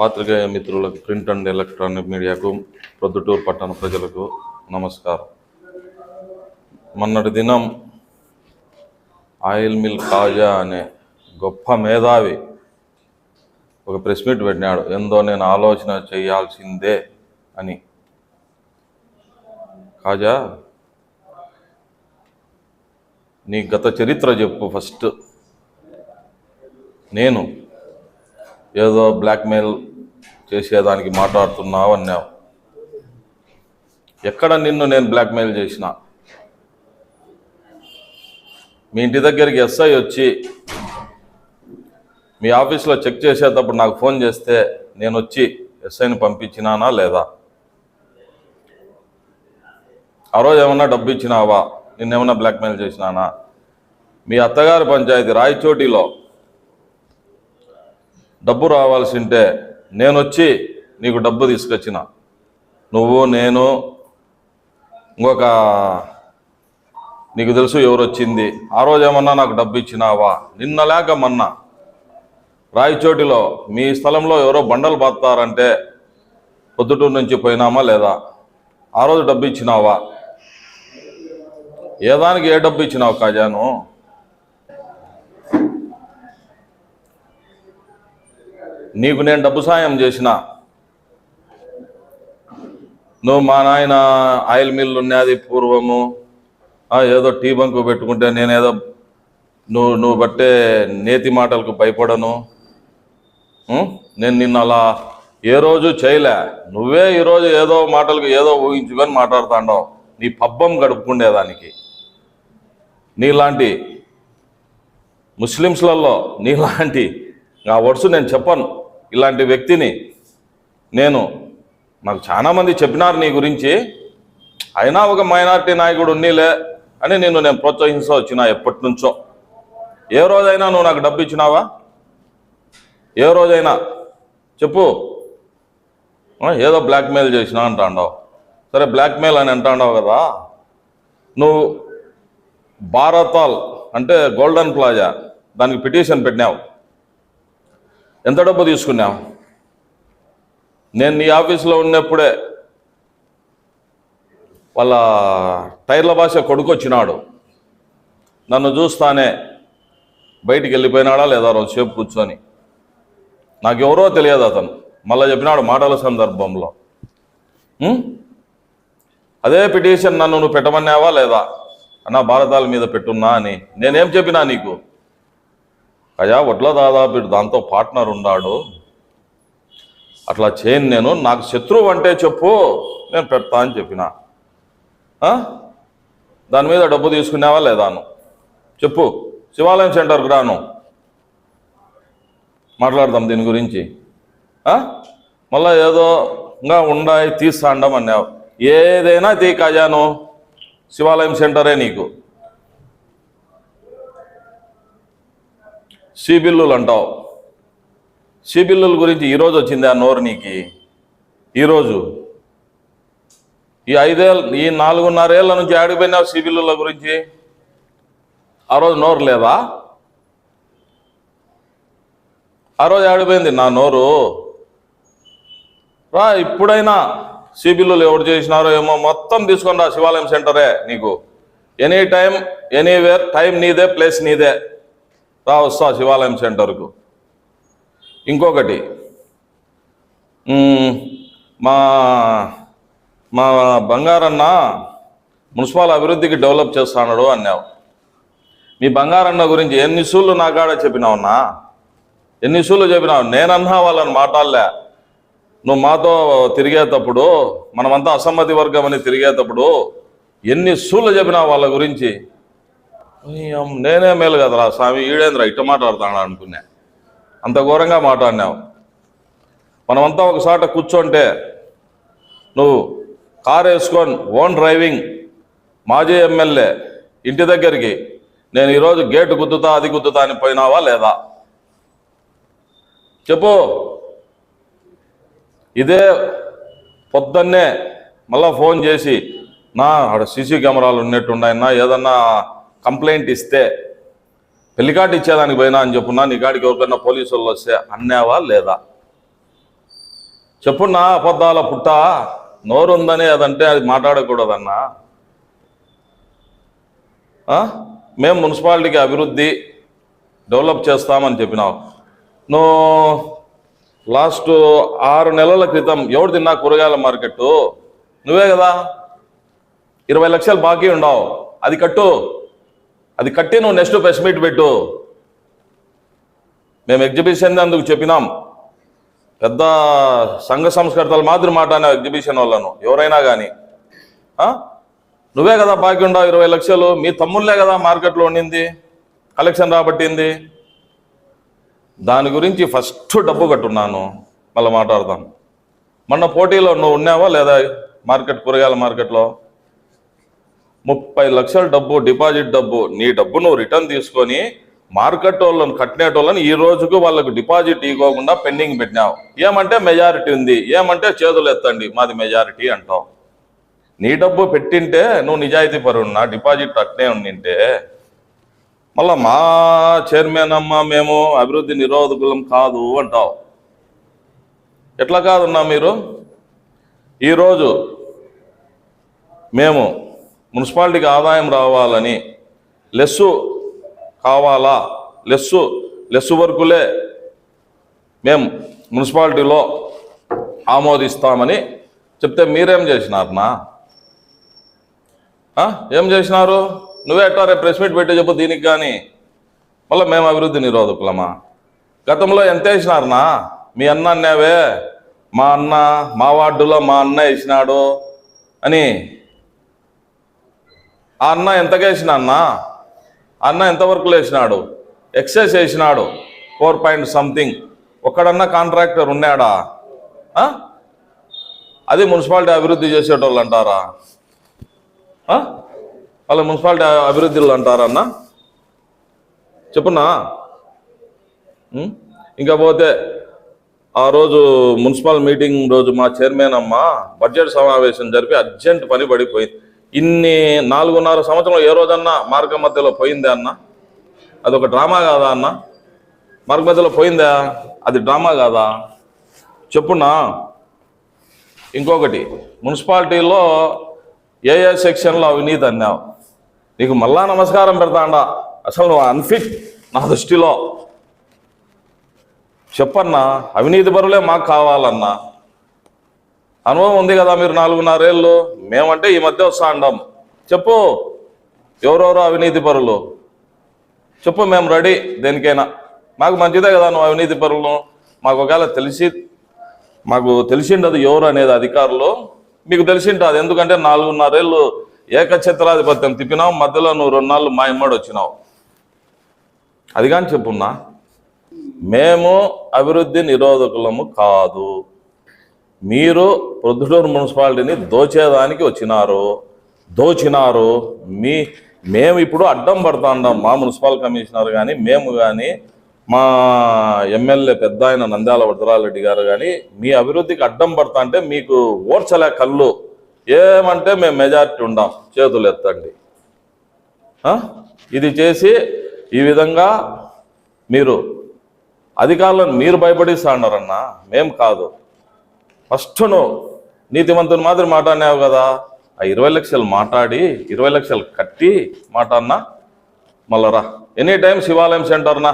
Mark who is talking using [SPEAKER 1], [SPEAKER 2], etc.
[SPEAKER 1] పాత్రికేయ మిత్రులకు print and electronic మీడియాకు ప్రొద్దుటూరు పట్టణ ప్రజలకు నమస్కారం. మొన్నటి దినం ఆయిల్ మిల్ కాజా అనే గొప్ప మేధావి ఒక ప్రెస్ మీట్ పెట్టినాడు. ఎందో నేను ఆలోచన చేయాల్సిందే అని. కాజా నీ గత చరిత్ర చెప్పు ఫస్ట్. నేను ఏదో బ్లాక్మెయిల్ చేసేదానికి మాట్లాడుతున్నావు అన్నావు. ఎక్కడ నిన్ను నేను బ్లాక్మెయిల్ చేసిన? మీ ఇంటి దగ్గరికి ఎస్ఐ వచ్చి మీ ఆఫీస్లో చెక్ చేసేటప్పుడు నాకు ఫోన్ చేస్తే నేను వచ్చి ఎస్ఐని పంపించినానా లేదా? ఆ రోజు ఏమన్నా డబ్బు ఇచ్చినావా? నిన్నేమన్నా బ్లాక్మెయిల్ చేసినానా? మీ అత్తగారి పంచాయతీ రాయచోటిలో డబ్బు రావాల్సి ఉంటే నేను వచ్చి నీకు డబ్బు తీసుకొచ్చిన. నువ్వు నేను ఇంకొక నీకు తెలుసు ఎవరు వచ్చింది ఆ రోజు ఏమన్నా నాకు డబ్బు ఇచ్చినావా? నిన్న లేక మొన్న రాయచోటిలో మీ స్థలంలో ఎవరో బండలు బాస్తారంటే పొద్దుటూరు నుంచి పోయినామా లేదా? ఆ రోజు డబ్బు ఇచ్చినావా? ఏ దానికి ఏ డబ్బు ఇచ్చినావు కాజాను నీకు నేను డబ్బు సాయం చేసిన. నువ్వు మా నాయన ఆయిల్ మిల్ ఉన్నది పూర్వము. ఏదో టీ బంకు పెట్టుకుంటే నేనేదో నువ్వు నువ్వు బట్టే నేతి మాటలకు భయపడను. నేను నిన్న అలా ఏ రోజు చేయలే. నువ్వే ఈరోజు ఏదో మాటలకు ఏదో ఊహించుకొని మాట్లాడుతాండవు. నీ పబ్బం గడుపుకుండేదానికి. నీలాంటి ముస్లిమ్స్లలో నీలాంటి ఆ వర్డ్స్ నేను చెప్పను. ఇలాంటి వ్యక్తిని నేను నాకు చాలామంది చెప్పినారు నీ గురించి. అయినా ఒక మైనార్టీ నాయకుడు ఉన్నీలే అని నేను నేను ప్రోత్సహించ వచ్చిన ఎప్పటి నుంచో. ఏ రోజైనా నువ్వు నాకు డబ్బు ఇచ్చినావా? ఏ రోజైనా. చెప్పు. ఏదో బ్లాక్మెయిల్ చేసినా అంటాండావు. సరే బ్లాక్మెయిల్ అని అంటాండావు కదా. నువ్వు భారతాల్ అంటే గోల్డెన్ ప్లాజా. దానికి పిటిషన్ పెట్టినావు. ఎంత డబ్బు తీసుకున్నావు? నేను నీ ఆఫీస్లో ఉన్నప్పుడే వాళ్ళ టైర్ల భాష కొడుకు వచ్చినాడు నన్ను చూస్తానే బయటికి వెళ్ళిపోయినాడా లేదా రోజుసేపు కూర్చొని? నాకు ఎవరో తెలియదు అతను. మళ్ళీ చెప్పినాడు మాటల సందర్భంలో. అదే పిటిషన్ నన్ను నువ్వు పెట్టమన్నావా లేదా? అన్న భారతాల మీద పెట్టున్నా అని. నేనేం చెప్పినా నీకు? అయ్యా వడ్ల దాదాపు దాంతో పార్ట్నర్ ఉన్నాడు. అట్లా చేయను నేను నాకు శత్రువు అంటే చెప్పు నేను పెడతా అని చెప్పిన. దాని మీద డబ్బు తీసుకున్నావా లేదాను చెప్పు శివాలయం సెంటర్కి రాను. మాట్లాడదాం దీని గురించి. మళ్ళా ఏదో ఇంకా ఉండాయి తీస్తాండం అన్నావు. ఏదైనా తీ కాజాను శివాలయం సెంటరే నీకు. సిబిల్లులు అంటావు. సిబిల్లుల గురించి ఈరోజు వచ్చింది ఆ నోరు నీకు. ఈరోజు ఈ ఐదేళ్ళ ఈ నాలుగున్నరేళ్ళ నుంచి ఆడిపోయినావు సిబిల్లుల గురించి. ఆ రోజు నోరు లేదా? ఆ రోజు ఆడిపోయింది నా నోరు. రా ఇప్పుడైనా సిబిల్లులు ఎవరు చేసినారో ఏమో మొత్తం తీసుకుని రా శివాలయం సెంటరే నీకు. ఎనీ టైం ఎనీవేర్ టైం నీదే ప్లేస్ నీదే. రా వస్తా శివాలయం సెంటర్కు. ఇంకొకటి మా మా బంగారన్న మున్సిపల్ అభివృద్ధికి డెవలప్ చేస్తాడు అన్నావు. మీ బంగారన్న గురించి ఎన్ని సూళ్ళు నా కాడ చెప్పినావున్నా ఎన్ని సూళ్ళు చెప్పినావు? నేనన్నా వాళ్ళని మాట్లాడలే. నువ్వు మాతో తిరిగేటప్పుడు మనమంతా అసమ్మతి వర్గం అని తిరిగేటప్పుడు ఎన్ని సూళ్ళు చెప్పినావు వాళ్ళ గురించి? నేనే మేలు కదరా స్వామి. ఈడేంద్ర ఇట్ట మాట్లాడుతాడు అనుకున్నా. అంత ఘోరంగా మాట్లాడినావు. మనమంతా ఒకసాట కూర్చోంటే నువ్వు కార్ వేసుకొని ఓన్ డ్రైవింగ్ మాజీ ఎమ్మెల్యే ఇంటి దగ్గరికి నేను ఈరోజు గేటు గుద్దుతా అది గుద్దుతా అని పోయినావా లేదా? చెప్పు. ఇదే పొద్దున్నే మళ్ళా ఫోన్ చేసి నా ఆడ సీసీ కెమెరాలు ఉన్నట్టున్నాయన్నా ఏదన్నా కంప్లైంట్ ఇస్తే పెళ్ళికాటు ఇచ్చేదానికి పోయినా అని చెప్పున్నా నీ కాడికి ఎవరికైనా పోలీసు వాళ్ళు వస్తే అన్నావా లేదా? చెప్పున్నా అబద్ధాల పుట్ట నోరు ఉందని అదంటే అది మాట్లాడకూడదన్నా. మేము మున్సిపాలిటీకి అభివృద్ధి డెవలప్ చేస్తామని చెప్పినావు. నువ్వు లాస్ట్ ఆరు నెలల క్రితం ఎవడు తిన్నా కూరగాయల మార్కెట్ నువ్వే కదా? ఇరవై లక్షలు బాకీ ఉండవు. అది కట్టు. అది కట్టి నువ్వు నెక్స్ట్ ప్రెస్ మీట్ పెట్టు. మేము ఎగ్జిబిషన్ అందుకు చెప్పినాం. పెద్ద సంఘ సంస్కర్తలు మాత్రం మాట్లాడిన ఎగ్జిబిషన్ వాళ్ళను ఎవరైనా కానీ నువ్వే కదా బాకీ ఉండవు ఇరవై లక్షలు మీ తమ్ముళ్ళే కదా మార్కెట్లో ఉండింది కలెక్షన్ రాబట్టింది. దాని గురించి ఫస్ట్ డబ్బు కట్టున్నాను మళ్ళీ మాట్లాడదాం. మొన్న పోటీలో నువ్వు ఉన్నావా లేదా మార్కెట్ కూరగాయల మార్కెట్లో ముప్పై లక్షల డబ్బు డిపాజిట్ డబ్బు నీ డబ్బు నువ్వు రిటర్న్ తీసుకొని మార్కెట్ వాళ్ళని కట్టినేటోళ్ళని ఈ రోజుకు వాళ్ళకు డిపాజిట్ ఇవ్వకుండా పెండింగ్ పెట్టినావు. ఏమంటే మెజారిటీ ఉంది. ఏమంటే చేతులు ఎత్తండి. మాది మెజారిటీ అంటావు. నీ డబ్బు పెట్టింటే నువ్వు నిజాయితీ పరున్నా డిపాజిట్ అట్నే ఉండింటే మళ్ళా మా చైర్మన్ అమ్మ మేము అభివృద్ధి నిరోధకులం కాదు అంటావు. ఎట్లా కాదున్నా మీరు? ఈరోజు మేము మున్సిపాలిటీకి ఆదాయం రావాలని లెస్సు కావాలా? లెస్సు లెస్సు వరకులే మేము మున్సిపాలిటీలో ఆమోదిస్తామని చెప్తే మీరేం చేసినారనా? ఏం చేసినారు? నువ్వే ఎట్టా ప్రెస్ మీట్ పెట్టి చెప్పు దీనికి కానీ మళ్ళీ మేము అభివృద్ధి నిరోధకులమా? గతంలో ఎంత వేసినారనా? మీ అన్న అన్నావే మా అన్న మా వార్డులో మా అన్న వేసినాడు అని ఆ అన్న ఎంతగా వేసిన అన్న ఆ అన్న ఎంతవరకు వేసినాడు ఎక్సైజ్ చేసినాడు ఫోర్ పాయింట్ సంథింగ్ ఒక్కడన్నా కాంట్రాక్టర్ ఉన్నాడా? అది మున్సిపాలిటీ అభివృద్ధి చేసేటోళ్ళు అంటారా? వాళ్ళ మున్సిపాలిటీ అభివృద్ధిలో అంటారన్నా చెప్పున్నా? ఇంకా పోతే ఆ రోజు మున్సిపల్ మీటింగ్ రోజు మా చైర్మన్ అమ్మ బడ్జెట్ సమావేశం జరిపి అర్జెంట్ పని పడిపోయింది. ఇన్ని నాలుగున్నర సంవత్సరం ఏ రోజన్నా మార్గ మధ్యలో పోయిందే అన్న? అదొక డ్రామా కాదా అన్న? మార్గ మధ్యలో పోయిందా? అది డ్రామా కాదా? చెప్పున్నా. ఇంకొకటి మున్సిపాలిటీలో ఏ ఏ సెక్షన్లో అవినీతి అన్నావు. నీకు మళ్ళా నమస్కారం పెడతాండా. అసలు నువ్వు అన్ఫిట్ నా దృష్టిలో. చెప్పన్నా అవినీతి బరులే మాకు కావాలన్నా. అనుభవం ఉంది కదా మీరు నాలుగున్నరేళ్ళు? మేమంటే ఈ మధ్య వస్తా అండం చెప్పు. ఎవరెవరో అవినీతి పరులు? చెప్పు మేము రెడీ దేనికైనా. మాకు మంచిదే కదా నువ్వు అవినీతి పరులను. మాకు ఒకవేళ తెలిసి మాకు తెలిసిండదు ఎవరు అనేది అధికారులు. మీకు తెలిసింటుంది ఎందుకంటే నాలుగున్నరేళ్ళు ఏకఛత్రాధిపత్యం తిప్పినావు మధ్యలో నువ్వు రెండు నాళ్ళు మా ఇమ్మడి వచ్చినావు. అది కానీ చెప్పున్నా. మేము అభివృద్ధి నిరోధకులము కాదు. మీరు ప్రొద్దుటూరు మున్సిపాలిటీని దోచేదానికి వచ్చినారు. దోచినారు. మీ మేము ఇప్పుడు అడ్డం పడతా ఉన్నాం మా మున్సిపల్ కమిషనర్ కానీ మేము కానీ మా ఎమ్మెల్యే పెద్ద ఆయన నంద్యాల వడ్రాలరెడ్డి గారు కానీ మీ అభివృద్ధికి అడ్డం పడతా అంటే మీకు ఓర్చలే కళ్ళు. ఏమంటే మేము మెజార్టీ ఉండాం. చేతులు ఎత్తండి. ఇది చేసి ఈ విధంగా మీరు అధికారులను మీరు భయపడిస్తా అన్నారన్నా మేం కాదు. ఫస్ట్ నువ్వు నీతివంతుని మాదిరి మాట్లాడినావు కదా. ఆ ఇరవై లక్షలు మాట్లాడి ఇరవై లక్షలు కట్టి మాట్లాడినా మళ్ళా రా. ఎనీ టైం శివాలయం సెంటర్నా?